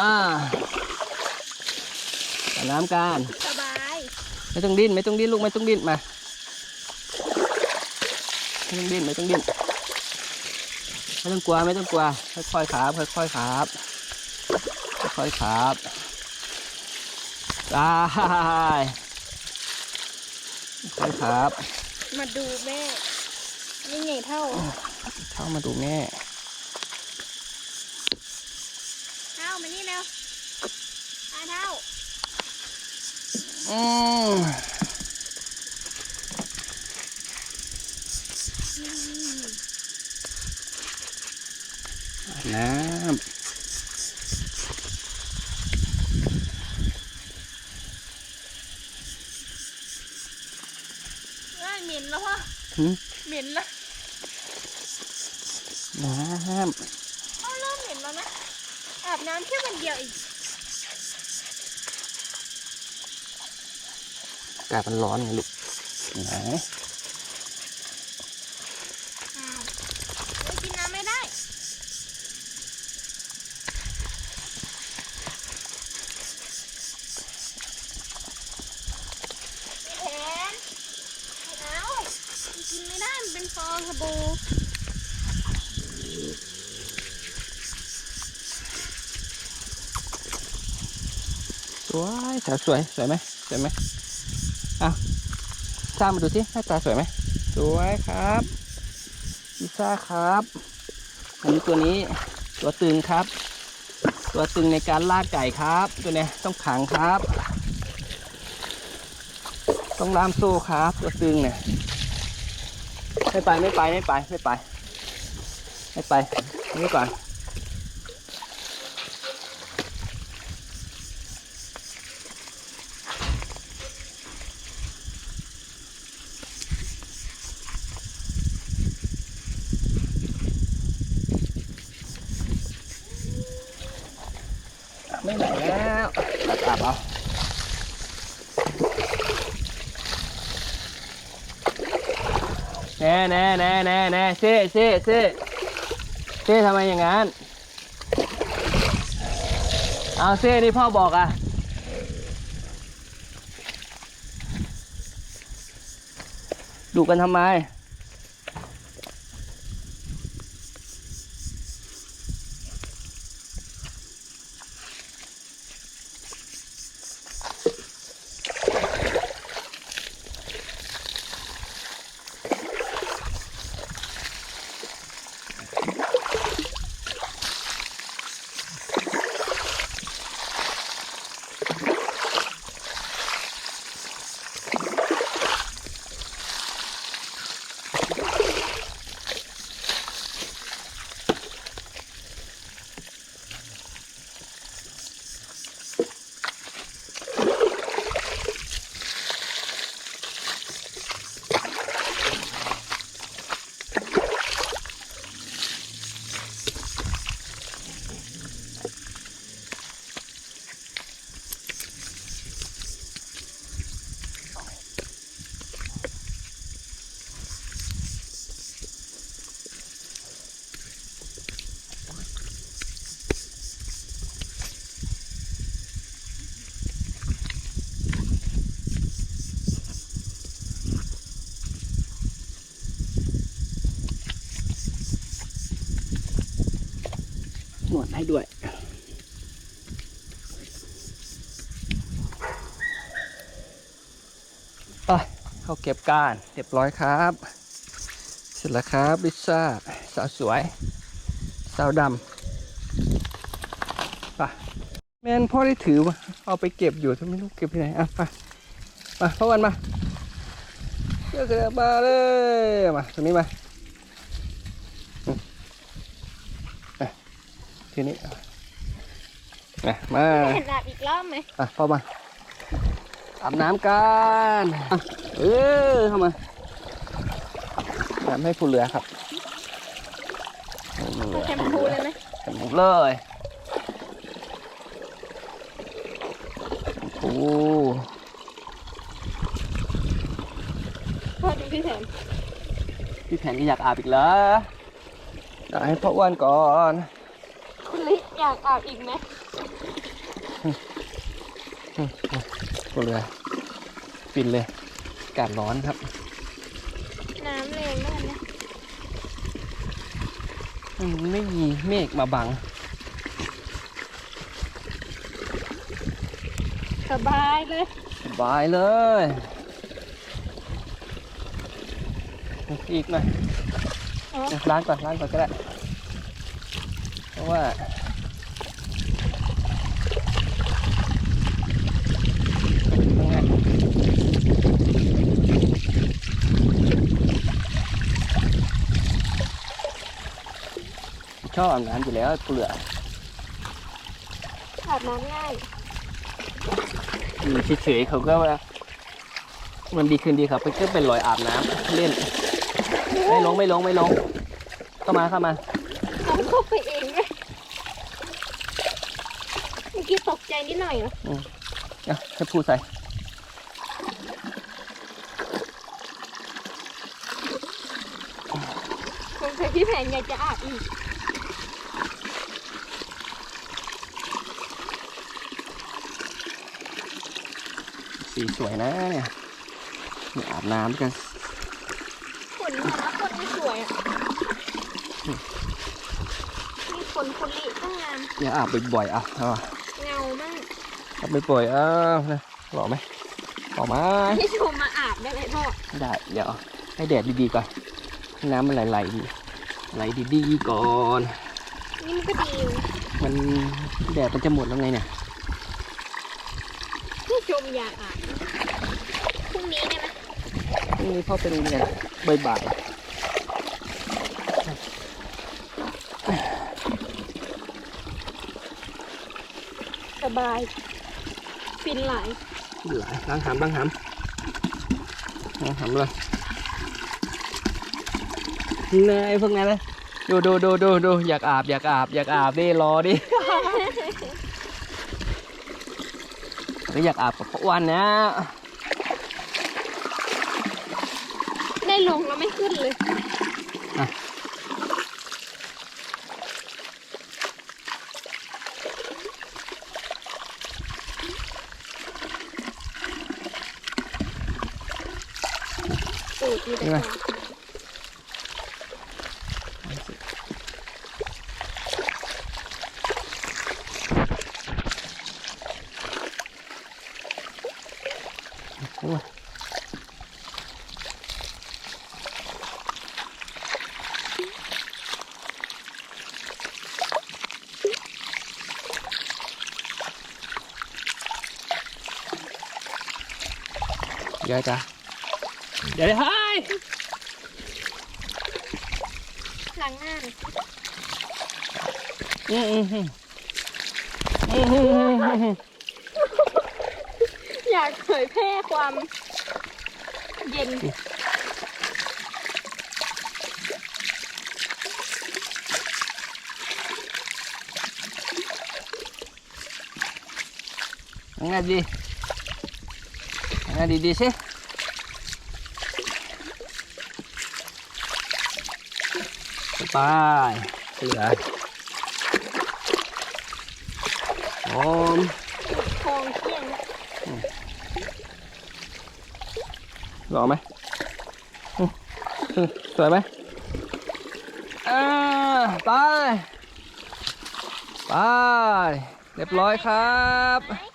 อ่าอาบน้ำกันสบายไม่ต้องดิ้นไม่ต้องดิ้นลูกไม่ต้องดิ้นมาไม่ต้องดิ้นไม่ต้องดิ้นไม่ต้องกลัวไม่ต้องกลัวค่อยๆครับค่อยๆครับค่อยๆครับได้ค่อยๆครับ มาดูแม่นี่ไงเท่า เข้ามาดูแม่ เท่ามานี่เร็วอาเท่า อืม น้เอ้ยเหม็นแล้วพ่อำหืมเหม็นแล้วน้เอาเริ่มเหม็นแล้วนะ อาบน้ำแค่วันเดียวอีก อากาศมันร้อนไงลูกไหนอ้าวเฮ้ยกินน้ำไม่ได้พี่แทนไม่เอากินไม่ได้ มันเป็นฟองสบู่สวยสาวสวย สวยไหมสวยไหม อะซ่ามาดูสิหน้าตาสวยไหมสวยครับลิซ่าครับอันนี้ตัวนี้ตัวตึงครับ ตัวตึงในการล่าไก่ครับ ตัวเนี้ยต้องขังครับ ต้องล่ามโซ่ครับ ตัวตึงเนี่ยไม่ไปไม่ไปไม่ไปไม่ไปไม่ไปนี่ก่อน ไม่ไหนแล้วตัดอาบเอาแน่แน่แน่แน่แน่เซ่เซ่เซ่เซ่ทำไมอย่างนั้น เอาเซ่นี่พ่อบอกอะดูกันทำไม นวดให้ด้วย ไปเข้าเก็บการเรียบร้อยครับ เสร็จแล้วครับลิซ่าสาวสวย สาวดำไปแมนพ่อได้ถือมาเอาไปเก็บอยู่ถ้าไม่รู้เก็บที่ไหนอะไปมาพ่อวันมาเลือกเลยมาเลยมาตรงนี้มาอืมอะ ทีนี้อะมาเห็นอาบอีกรอบไหมอะเข้ามาอาบน้ำกันอะเออเข้ามาน้ำให้ผู้เหลือครับให้ผู้เหลืเอาอแชมพูเลยไหมแชมพูเลยโอ้พ่อดูพี่แทนพี่แผนก็อยากอาบอีกแล้วเดี๋ยวให้พ่ออ้วนก่อนคุณลิ อยากอาบอีกไหมก็เลยฟินเลยอากาศร้อนครับ น้ำแรงมากนะอืมไม่มีเมฆมาบัง สบายเลยสบายเลยอีกหน่อยล้างก่อนล้างก่อนก็ได้ เพราะว่าต้องไง ชอบอาบน้ำอยู่แล้วเปลือกอาบน้ำง่ายอยู่เฉยๆเขาก็ว่ามันดีคืนดีครับมันก็เป็นรอยอาบน้ำเล่น ไม่ลงไม่ลงไม่ลง เข้ามาเข้ามาน้ำเข้าไปเองเลยเมื่อกี้ตกใจนิดหน่อยเหรอเอาให้พูดใส่คงเคยพี่แผนอยากจะอาบอีก สีสวยนะเนี่ยเนี่ยอาบน้ำกันขนมาแล้วคนไม่สวยอะมีขนคนลิตั้งงามอย่าอาบบ่อยๆอะเอาอะเงามากอาบบ่อยๆเอ้าวหล่อไหมหล่อไหมให้ชมมาอาบได้ไหมพ่อได้เดี๋ยวให้แดดดีๆก่อนให้น้ำมันไหลๆดีไหลดีๆก่อน นี่มันก็ดีอยู่มันแดดมันจะหมดแล้วไงเนี่ย ให้ชมอยากอาบพรุ่งนี้ได้ไหมพรุ่งนี้พ่อไปโรงเรียนบ่ายสบาย ฟินหลายๆหลายล้างหามล้างหามล้างหามเลยเนยพวกนั้นเลยดูดูดูดูดูอยากอาบอยากอาบอยากอาบดิรอดิ ก็อยากอาบกับพ่ออ้วนนะ ได้ลงแล้วไม่ขึ้นเลย ตูดมีแต่ความเดี๋ ยวจ้ะเดี๋ยวให้หลังหน้าหน่อยอืมอืมอืมอืมอืมอืมอยากเผยแพร่ความเย็นยังไงดียัง ไงดีดีสิไปเหลือหอมทองเที่ยงหล่อไหมสวยไหมอ่าไป ไป เรียบร้อยครับ